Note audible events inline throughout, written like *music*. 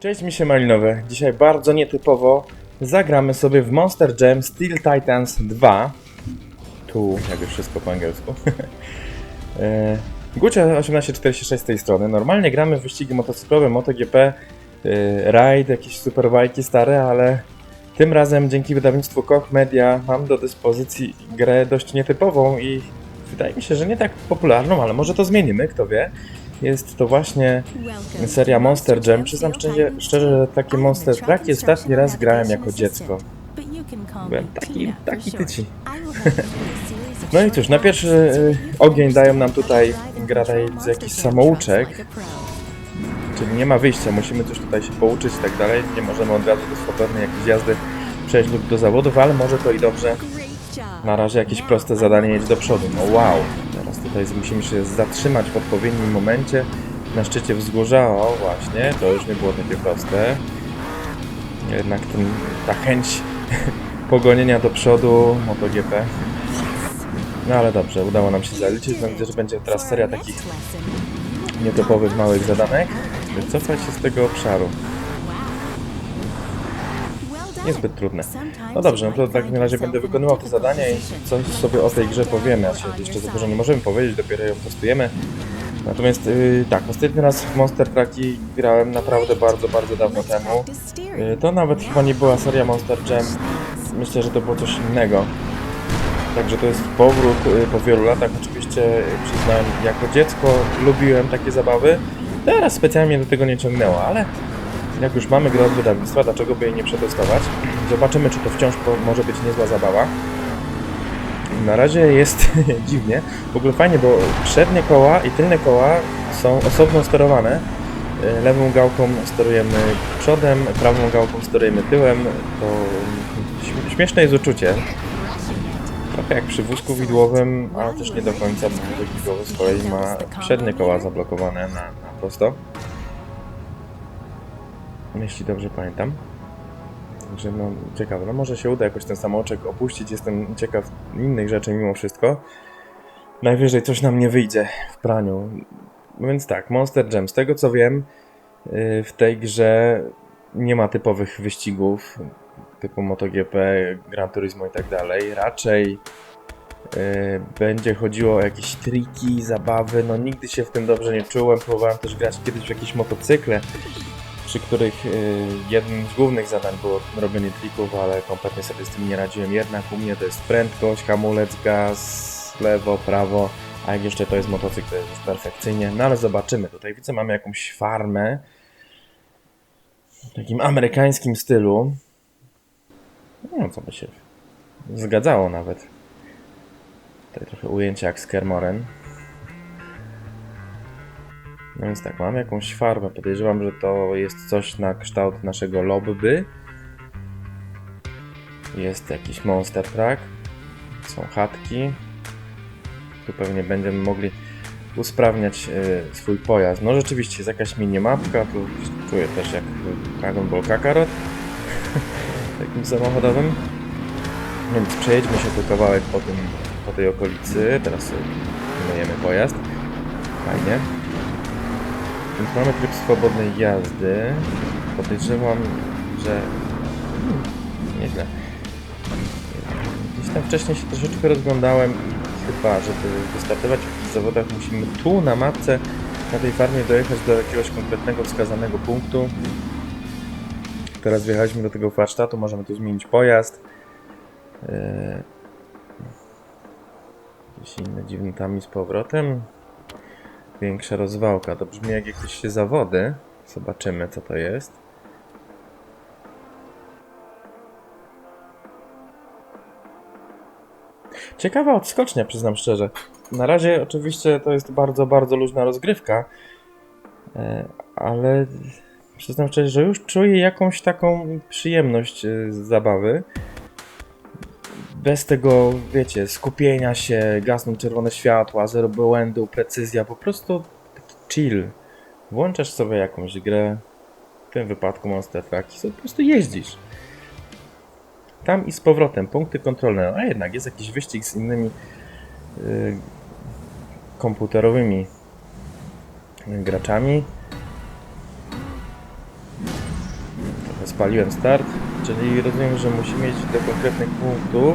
Cześć misie malinowe. Dzisiaj bardzo nietypowo zagramy sobie w Monster Jam Steel Titans 2. Tu, jakby wszystko po angielsku. *laughs* E, Gucia 1846 z tej strony. Normalnie gramy w wyścigi motocyklowe, MotoGP, e, Ride, jakieś superbajki stare, ale tym razem dzięki wydawnictwu Koch Media mam do dyspozycji grę dość nietypową i wydaje mi się, że nie tak popularną, ale może to zmienimy, kto wie. Jest to właśnie seria Monster Jam. Przyznam szczerze, szczerze że takie Monster Trucki ostatni raz grałem jako dziecko. Byłem taki, taki tyci. No i cóż, na pierwszy y, ogień dają nam tutaj z jakiś samouczek, czyli nie ma wyjścia, musimy coś tutaj się pouczyć i tak dalej. Nie możemy od razu do swobodnej jakiejś jazdy przejść lub do zawodów, ale może to i dobrze. Na razie jakieś proste zadanie jedź do przodu. No wow, tutaj musimy się zatrzymać w odpowiednim momencie na szczycie wzgórza. O właśnie, to już nie było takie proste. Jednak ten, ta chęć *laughs* pogonienia do przodu MotoGP. No ale dobrze, udało nam się zaliczyć. Mam nadzieję, że będzie teraz seria takich nietypowych małych zadanek. Wycofać się z tego obszaru. Niezbyt trudne. No dobrze, no to w takim razie będę wykonywał te zadania i coś sobie o tej grze powiemy. A się jeszcze za dużo nie możemy powiedzieć, dopiero ją testujemy. Natomiast yy, tak, ostatni raz w Monster Trucki grałem naprawdę bardzo, bardzo dawno temu. Yy, to nawet chyba nie była seria Monster Jam. Myślę, że to było coś innego. Także to jest powrót yy, po wielu latach. Oczywiście yy, przyznałem, jako dziecko lubiłem takie zabawy. Teraz specjalnie do tego nie ciągnęło, ale jak już mamy grę od wydawnictwa, dlaczego by jej nie przetestować? Zobaczymy, czy to wciąż może być niezła zabawa. Na razie jest *laughs* dziwnie. W ogóle fajnie, bo przednie koła i tylne koła są osobno sterowane. E, Lewą gałką sterujemy przodem, prawą gałką sterujemy tyłem. To śm- śmieszne jest uczucie. Trochę jak przy wózku widłowym, ale też nie do końca, bo wózek widłowy z kolei ma przednie koła zablokowane na, na prosto. Jeśli dobrze pamiętam. Także no ciekawe, no może się uda jakoś ten samouczek opuścić, jestem ciekaw innych rzeczy mimo wszystko. Najwyżej coś nam nie wyjdzie w praniu. No Więc tak, Monster Jam, z tego co wiem, yy, w tej grze nie ma typowych wyścigów typu MotoGP, Gran Turismo i tak dalej. Raczej yy, będzie chodziło o jakieś triki, zabawy. No nigdy się w tym dobrze nie czułem. Próbowałem też grać kiedyś w jakieś motocykle, przy których y, jednym z głównych zadań było robienie trików, ale kompletnie sobie z tym nie radziłem. Jednak u mnie to jest prędkość, hamulec, gaz, lewo, prawo, a jak jeszcze to jest motocykl, to jest już perfekcyjnie. No ale zobaczymy. Tutaj widzę, mamy jakąś farmę w takim amerykańskim stylu. Nie wiem, co by się zgadzało nawet. Tutaj trochę ujęcia jak z Kermoren. No więc tak, mam jakąś farbę. Podejrzewam, że to jest coś na kształt naszego lobby. Jest jakiś monster truck. Są chatki. Tu pewnie będziemy mogli usprawniać y, swój pojazd. No rzeczywiście jest jakaś minimapka. Tu czuję też jak Dragon Ball Kakarot. *laughs* Takim samochodowym. Więc przejedźmy się tu kawałek po, tym, po tej okolicy. Teraz myjemy pojazd. Fajnie. Więc mamy tryb swobodnej jazdy. Podejrzewam, że... Hmm, nieźle. Gdzieś tam wcześniej się troszeczkę rozglądałem. Chyba, żeby wystartować w jakichś zawodach musimy tu na mapce, na tej farmie dojechać do jakiegoś konkretnego wskazanego punktu. Teraz wjechaliśmy do tego warsztatu, możemy tu zmienić pojazd. Eee... Jakieś inne dziwne tam i z powrotem. Większa rozwałka. To brzmi jak jakieś zawody. Zobaczymy, co to jest. Ciekawa odskocznia, przyznam szczerze. Na razie oczywiście to jest bardzo, bardzo luźna rozgrywka, e, ale przyznam szczerze, że już czuję jakąś taką przyjemność e, z zabawy. Bez tego, wiecie, skupienia się, gasną czerwone światła, zero błędu, precyzja, po prostu taki chill. Włączasz sobie jakąś grę, w tym wypadku Monster Trucki, sobie po prostu jeździsz. Tam i z powrotem, punkty kontrolne, a jednak jest jakiś wyścig z innymi yy, komputerowymi graczami. Spaliłem start, czyli rozumiem, że musimy iść do konkretnych punktów.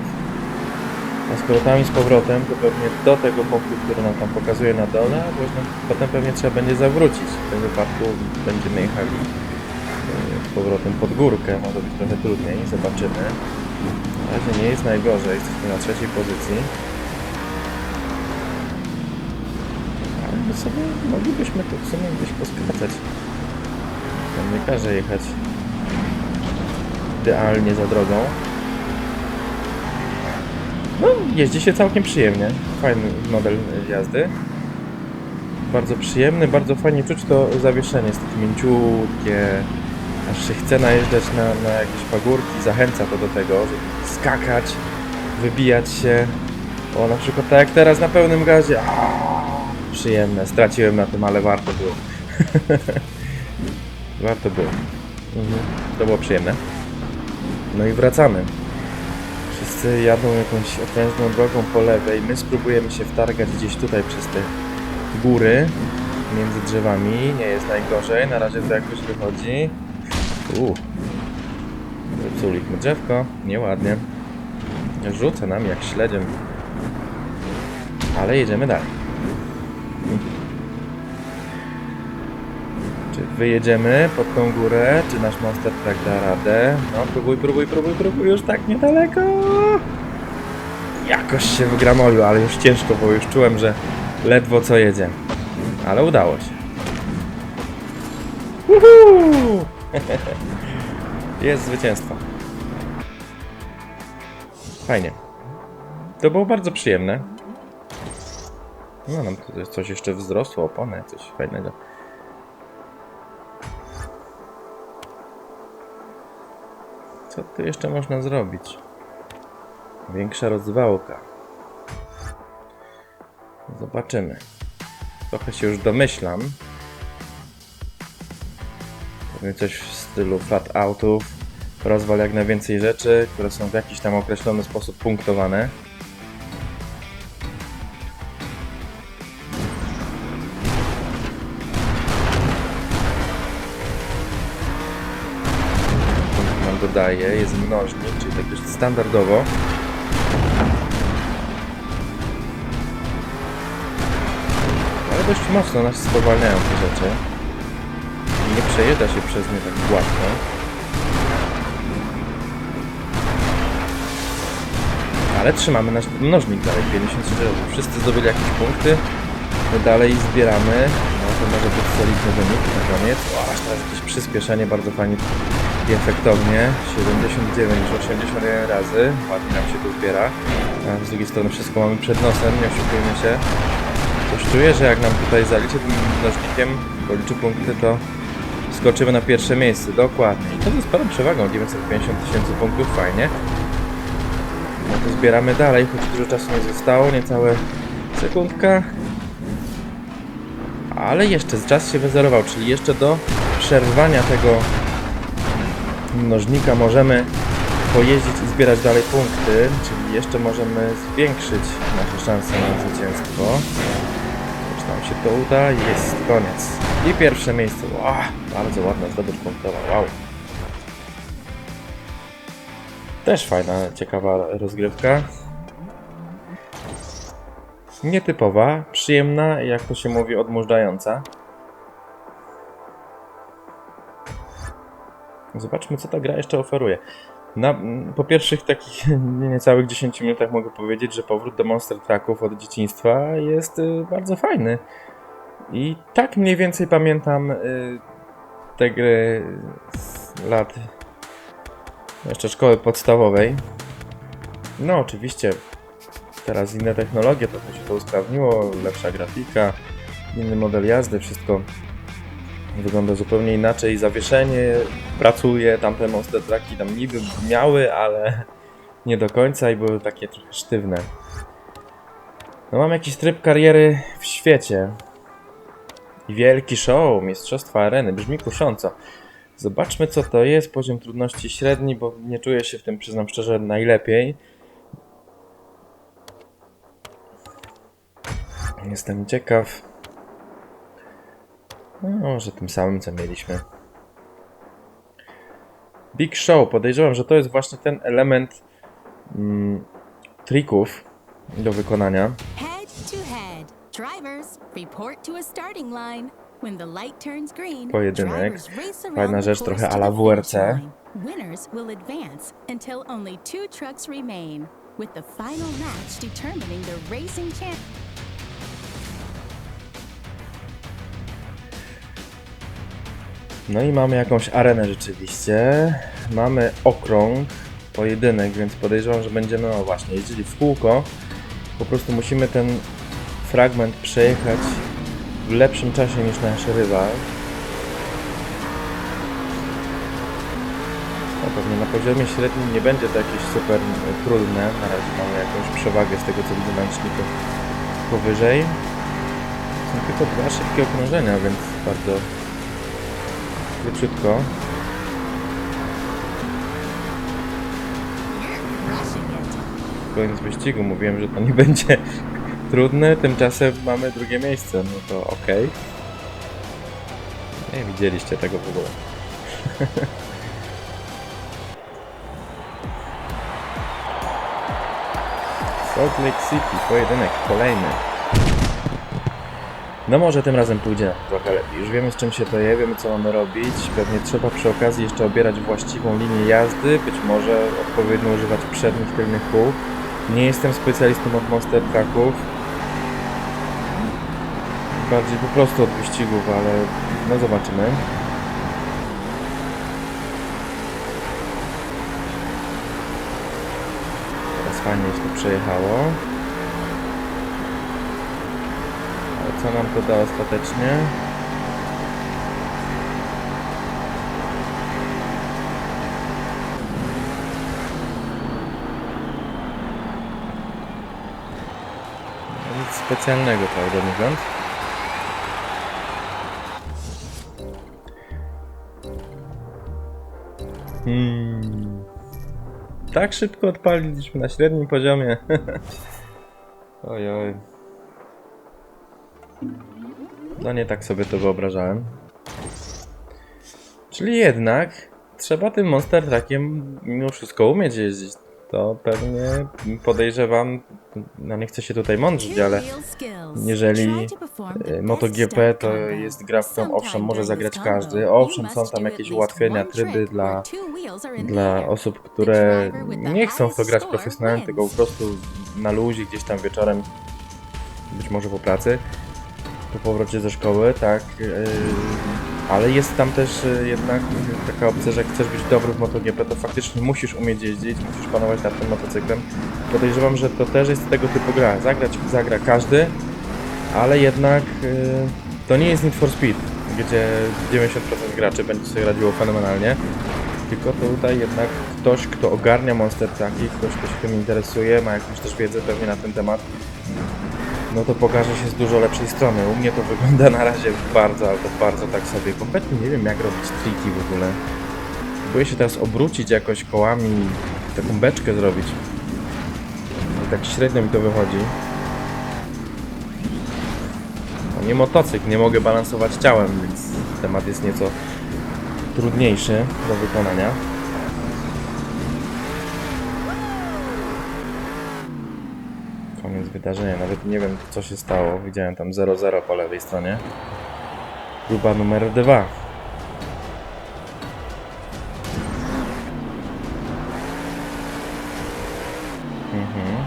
A skoro tam i z powrotem, to pewnie do tego punktu, który nam tam pokazuje na dole, a później, potem pewnie trzeba będzie zawrócić. W tym wypadku będziemy jechali yy, z powrotem pod górkę, może być trochę trudniej, zobaczymy. Na razie nie jest najgorzej, jesteśmy na trzeciej pozycji. Ale my sobie moglibyśmy tu w sumie gdzieś poskracać. Nie każe jechać idealnie za drogą. No, jeździ się całkiem przyjemnie. Fajny model jazdy. Bardzo przyjemny, bardzo fajnie czuć to zawieszenie. Jest takie mięciutkie. Aż się chce najeżdżać na, na jakieś pagórki. Zachęca to do tego, żeby skakać, wybijać się. O, na przykład tak jak teraz na pełnym gazie. Przyjemne. Straciłem na tym, ale warto było. *laughs* warto było. Mhm. To było przyjemne. No i wracamy. Wszyscy jadą jakąś okrężną drogą po lewej. My spróbujemy się wtargać gdzieś tutaj przez te góry między drzewami. Nie jest najgorzej. Na razie to jakoś wychodzi. Uuu. Zepsuliśmy drzewko. Nieładnie. Rzuca nam jak śledziem. Ale jedziemy dalej. Czy wyjedziemy pod tą górę? Czy nasz monster truck da radę? No, próbuj, próbuj, próbuj, próbuj, już tak niedaleko. Jakoś się wygramolił, ale już ciężko, bo już czułem, że ledwo co jedzie. Ale udało się. Uhu! *laughs* Jest zwycięstwo. Fajnie. To było bardzo przyjemne. No, nam tutaj coś jeszcze wzrosło, opony, coś fajnego. Co tu jeszcze można zrobić? Większa rozwałka. Zobaczymy. Trochę się już domyślam. Pewnie coś w stylu flat outów. Rozwal jak najwięcej rzeczy, które są w jakiś tam określony sposób punktowane. Nam dodaje, jest mnożnik, czyli tak już standardowo. Ale dość mocno nas spowalniają te rzeczy. Nie przejeżdża się przez nie tak gładko. Ale trzymamy nasz mnożnik dalej, 53 Wszyscy zdobyli jakieś punkty. My dalej zbieramy. No to może być solidny wynik na koniec. O, aż teraz jakieś przyspieszenie, bardzo fajnie i efektownie. 79 już 81 razy. Ładnie nam się tu zbiera. A z drugiej strony wszystko mamy przed nosem, nie oszukujmy się. Coś czuję, że jak nam tutaj zaliczy tym mnożnikiem, policzy punkty, to skoczymy na pierwsze miejsce. Dokładnie. I to ze sporą przewagą. 950 tysięcy punktów, fajnie. No to zbieramy dalej, choć dużo czasu nie zostało, niecałe sekundka. Ale jeszcze czas się wyzerował, czyli jeszcze do przerwania tego mnożnika możemy pojeździć i zbierać dalej punkty, czyli jeszcze możemy zwiększyć nasze szanse na zwycięstwo. Już nam się to uda jest koniec. I pierwsze miejsce. Bardzo ładna zdobycz punktowa. Wow. Też fajna, ciekawa rozgrywka. Nietypowa, przyjemna, jak to się mówi, odmurzająca. Zobaczmy, co ta gra jeszcze oferuje. Na, po pierwszych takich *laughs* niecałych 10 minutach mogę powiedzieć, że powrót do Monster Trucków od dzieciństwa jest y, bardzo fajny. I tak mniej więcej pamiętam y, te gry z lat jeszcze szkoły podstawowej. No, oczywiście teraz inne technologie, trochę się to usprawniło, lepsza grafika, inny model jazdy, wszystko wygląda zupełnie inaczej. Zawieszenie pracuje, tamte Monster Trucki tam niby miały, ale *laughs* nie do końca i były takie trochę sztywne. No mam jakiś tryb kariery w świecie. I wielki show, mistrzostwa areny, brzmi kusząco. Zobaczmy co to jest, poziom trudności średni, bo nie czuję się w tym, przyznam szczerze, najlepiej. Jestem ciekaw. No, może tym samym co mieliśmy. Big Show. Podejrzewam, że to jest właśnie ten element mm, trików do wykonania. Pojedynek. Fajna rzecz, trochę to a la the finish WRC. Winners will advance until only two trucks remain, with the final match determining the racing champ. No i mamy jakąś arenę rzeczywiście. Mamy okrąg, pojedynek, więc podejrzewam, że będziemy, no właśnie, jeździli w kółko. Po prostu musimy ten fragment przejechać w lepszym czasie niż nasz rywal. No pewnie na poziomie średnim nie będzie to jakieś super e, trudne. Na razie mamy jakąś przewagę z tego co widzę na liczniku powyżej. Są tylko dwa szybkie okrążenia, więc bardzo króciutko. Koniec wyścigu. Mówiłem, że to nie *laughs* będzie trudne, tymczasem mamy drugie miejsce. No to okej. Nie widzieliście tego w ogóle. *laughs* Salt Lake City, pojedynek kolejny. No może tym razem pójdzie trochę lepiej. Już wiemy z czym się to je, wiemy co mamy robić. Pewnie trzeba przy okazji jeszcze obierać właściwą linię jazdy, być może odpowiednio używać przednich, tylnych kół. Nie jestem specjalistą od monster trucków. Bardziej po prostu od wyścigów, ale no zobaczymy. Teraz fajnie się to przejechało. Ale co nam to da ostatecznie? Nic specjalnego, prawdę mówiąc. Hmm. Tak szybko odpaliliśmy na średnim poziomie. *laughs* oj, oj. No nie tak sobie to wyobrażałem. Czyli jednak trzeba tym Monster Truckiem mimo wszystko umieć jeździć. To pewnie podejrzewam, no nie chcę się tutaj mądrzyć, ale jeżeli, e, MotoGP to jest gra, w którą owszem może zagrać każdy. Owszem są tam jakieś ułatwienia, tryby dla, dla osób, które nie chcą w to grać profesjonalnie, tylko po prostu na luzie gdzieś tam wieczorem, być może po pracy, po powrocie ze szkoły, tak. yy, ale jest tam też yy, jednak taka opcja, że jak chcesz być dobry w MotoGP, to faktycznie musisz umieć jeździć, musisz panować nad tym motocyklem. Podejrzewam, że to też jest tego typu gra. Zagrać zagra każdy, ale jednak yy, to nie jest Need for Speed, gdzie 90% graczy będzie sobie radziło fenomenalnie. Tylko tutaj jednak ktoś, kto ogarnia Monster Trucki, ktoś, kto się tym interesuje, ma jakąś też wiedzę pewnie na ten temat, no to pokaże się z dużo lepszej strony. U mnie to wygląda na razie bardzo, ale to bardzo tak sobie. Kompletnie nie wiem jak robić triki w ogóle. Próbuję się teraz obrócić jakoś kołami, taką beczkę zrobić. I tak średnio mi to wychodzi. No nie motocykl, nie mogę balansować ciałem, więc temat jest nieco trudniejszy do wykonania. Koniec wydarzenia, nawet nie wiem co się stało. Widziałem tam 0-0 po lewej stronie. Próba numer 2. Mhm.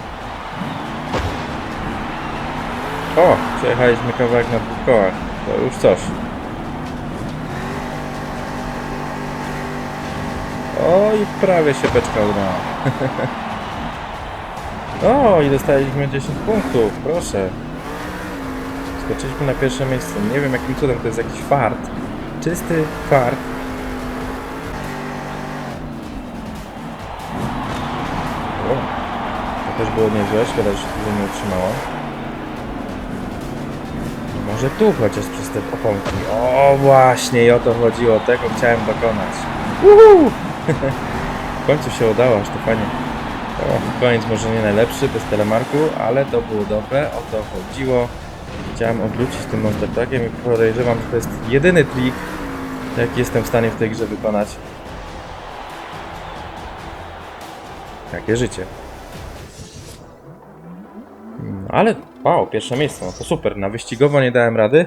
O! Przejechaliśmy kawałek na dwóch kołach. To już coś. O i prawie się beczka udała. *laughs* O, i dostaliśmy 10 punktów, proszę. Skoczyliśmy na pierwsze miejsce. Nie wiem jakim cudem, to jest jakiś fart. Czysty fart. O, to też było niezłe, szkoda, że się nie utrzymało. Może tu chociaż przez te oponki. O, właśnie, i o to chodziło. Tego chciałem dokonać. Uhu! *laughs* w końcu się udało, aż to fajnie. Koniec może nie najlepszy, bez telemarku, ale to było dobre, o to chodziło. Chciałem obrócić tym Monster Truckiem i podejrzewam, że to jest jedyny trik, jaki jestem w stanie w tej grze wykonać. Takie życie. No, ale, wow, pierwsze miejsce, no to super. Na wyścigowo nie dałem rady,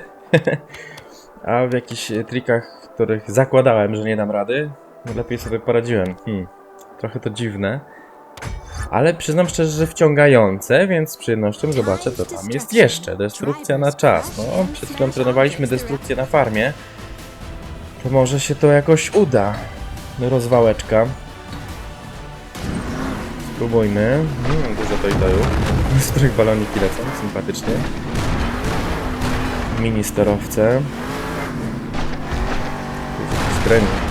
*laughs* a w jakichś trikach, których zakładałem, że nie dam rady, lepiej sobie poradziłem. Hmm. Trochę to dziwne, ale przyznam szczerze, że wciągające, więc z przyjemnością zobaczę, co tam jest jeszcze. Destrukcja na czas. No, przed chwilą trenowaliśmy destrukcję na farmie. To może się to jakoś uda. Rozwałeczka. Spróbujmy. Hmm, dużo to i. Z których *laughs* baloniki lecą, sympatycznie. Mini sterowce. Tu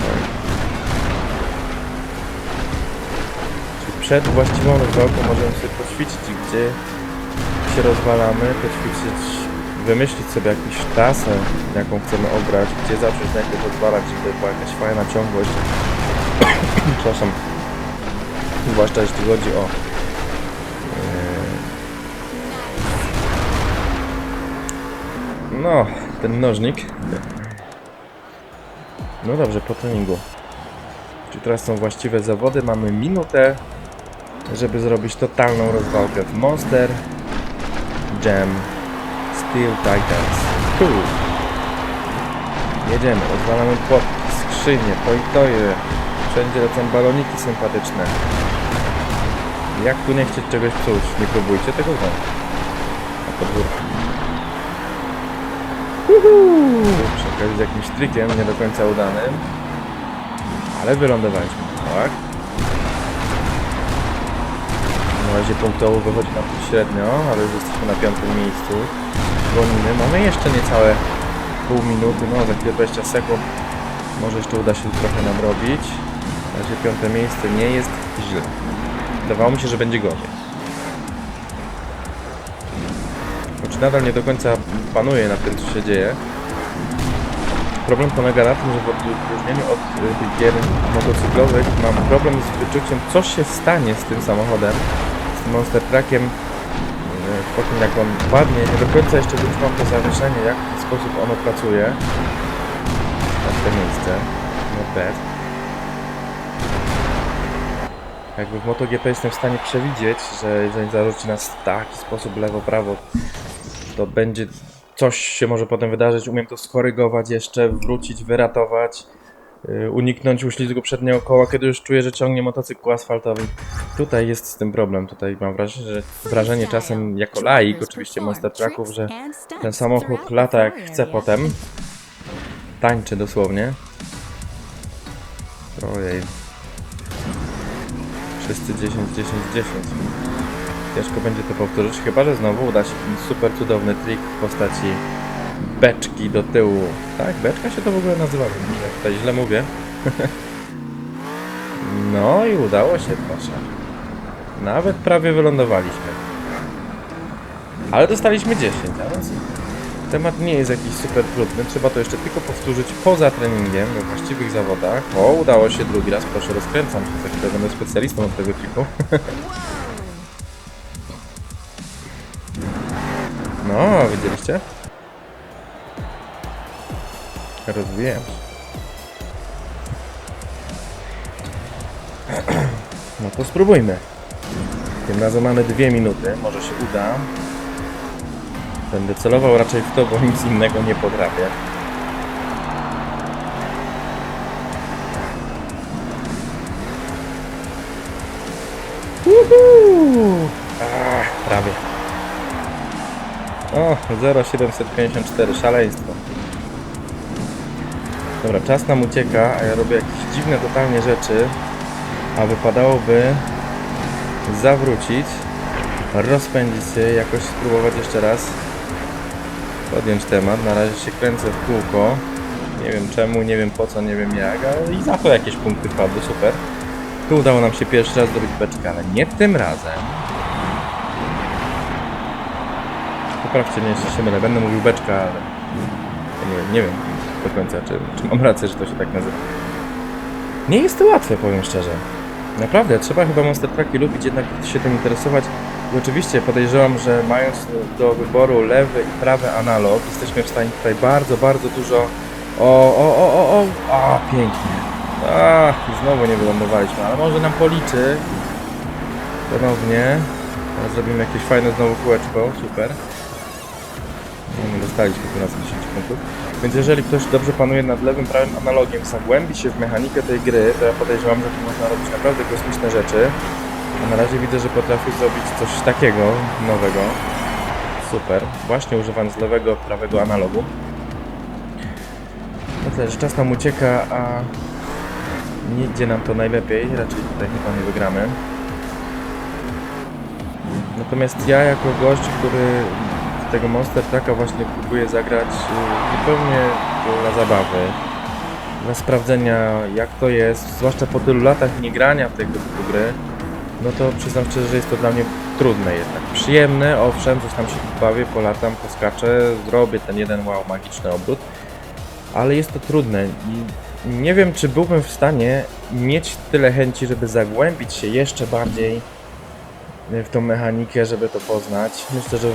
przed właściwą rozwałką możemy sobie poćwiczyć, gdzie się rozwalamy, poćwiczyć, wymyślić sobie jakąś trasę, jaką chcemy obrać, gdzie zacząć najpierw rozwalać, żeby była jakaś fajna ciągłość. *coughs* Przepraszam. Zwłaszcza jeśli chodzi o e, no, ten nożnik. No dobrze, po treningu. Czyli teraz są właściwe zawody. Mamy minutę, żeby zrobić totalną rozwałkę w Monster Jam Steel Titans. Cool. Jedziemy, odwalamy płotki, skrzynie, to i to je. Wszędzie lecą baloniki sympatyczne. Jak tu nie chcieć czegoś psuć? Nie próbujcie tego znowu. Na podwórku. Uhu! Z jakimś trikiem, nie do końca udanym. Ale wylądowaliśmy, razie punktowo wychodzi nam średnio, ale już jesteśmy na piątym miejscu. Gonimy. Mamy jeszcze niecałe pół minuty, no za chwilę 20 sekund. Może jeszcze uda się trochę nadrobić. Na razie piąte miejsce nie jest źle. Wydawało mi się, że będzie gorzej. Choć nadal nie do końca panuję nad tym, co się dzieje. Problem polega na tym, że w odróżnieniu od y, gier motocyklowych mam problem z wyczuciem, co się stanie z tym samochodem, Monster Truckiem, po tym jak on padnie. Nie do końca jeszcze wyczuwam to zawieszenie, jak w jaki sposób ono pracuje. Na te miejsce. Not bad. Jakby w MotoGP jestem w stanie przewidzieć, że jeżeli zarzuci nas w taki sposób lewo-prawo, to będzie coś się może potem wydarzyć, umiem to skorygować jeszcze, wrócić, wyratować, uniknąć uślizgu przedniego koła, kiedy już czuję, że ciągnie motocykl ku asfaltowi. Tutaj jest z tym problem, tutaj mam wrażenie, że wrażenie czasem jako laik oczywiście Monster Trucków, że ten samochód lata jak chce potem, tańczy dosłownie. Ojej. Wszyscy 10, 10, 10. Ciężko będzie to powtórzyć, chyba że znowu uda się ten super cudowny trik w postaci beczki do tyłu. Tak, beczka się to w ogóle nazywa, może ja tutaj źle mówię. *laughs* no i udało się, proszę. Nawet prawie wylądowaliśmy. Ale dostaliśmy 10, a temat nie jest jakiś super trudny. Trzeba to jeszcze tylko powtórzyć poza treningiem, we właściwych zawodach. O, udało się drugi raz, proszę, rozkręcam się, za chwilę będę specjalistą od tego triku. *laughs* No, widzieliście? Rozwijam się. No to spróbujmy. Tym razem mamy dwie minuty, może się uda. Będę celował raczej w to, bo nic innego nie potrafię. Prawie. O, 0,754, szaleństwo. Dobra, czas nam ucieka, a ja robię jakieś dziwne totalnie rzeczy, a wypadałoby zawrócić, rozpędzić się, jakoś spróbować jeszcze raz podjąć temat. Na razie się kręcę w kółko. Nie wiem czemu, nie wiem po co, nie wiem jak, ale i za to jakieś punkty wpadły, super. Tu udało nam się pierwszy raz zrobić beczkę, ale nie tym razem. Poprawcie mnie, jeśli się mylę. Będę mówił beczka, ale nie wiem, nie wiem do końca, czy, czy mam rację, że to się tak nazywa. Nie jest to łatwe, powiem szczerze. Naprawdę, trzeba chyba Monster Trucki lubić, jednak się tym interesować. I oczywiście podejrzewam, że mając do wyboru lewy i prawy analog, jesteśmy w stanie tutaj bardzo, bardzo dużo... O, o, o, o, o, a, pięknie. A, i znowu nie wylądowaliśmy, ale może nam policzy. Ponownie. Teraz zrobimy jakieś fajne znowu kółeczko. Super. Nie dostaliśmy tu raz 10 punktów. Więc jeżeli ktoś dobrze panuje nad lewym, prawym analogiem, zagłębi się w mechanikę tej gry, to ja podejrzewam, że tu można robić naprawdę kosmiczne rzeczy. A na razie widzę, że potrafi zrobić coś takiego nowego. Super. Właśnie używając lewego, prawego analogu. No tyle, że czas nam ucieka, a nie idzie nam to najlepiej. Raczej tutaj chyba nie wygramy. Natomiast ja jako gość, który tego Monster Trucka właśnie próbuję zagrać y, zupełnie dla zabawy, dla sprawdzenia jak to jest, zwłaszcza po tylu latach niegrania w tego typu gry, no to przyznam szczerze, że jest to dla mnie trudne jednak. Przyjemne, owszem, coś tam się bawię, polatam, poskaczę, zrobię ten jeden wow magiczny obrót, ale jest to trudne i nie wiem, czy byłbym w stanie mieć tyle chęci, żeby zagłębić się jeszcze bardziej w tą mechanikę, żeby to poznać. Myślę, że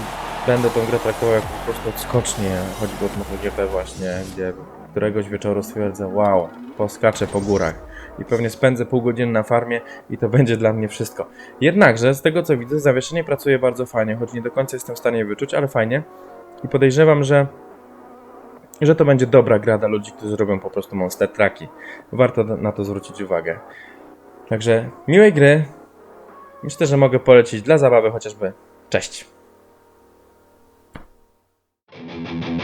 będę tą grę traktował jako po prostu odskocznie, choćby od MotoGP właśnie, gdzie któregoś wieczoru stwierdzę, wow, poskaczę po górach i pewnie spędzę pół godziny na farmie i to *laughs* będzie dla mnie wszystko. Jednakże, z tego co widzę, zawieszenie pracuje bardzo fajnie, choć nie do końca jestem w stanie wyczuć, ale fajnie i podejrzewam, że że to będzie dobra gra dla ludzi, którzy robią po prostu monster traki. Warto na to zwrócić uwagę. Także miłej gry, Myślę, że mogę polecić dla zabawy chociażby. Cześć! Thank you.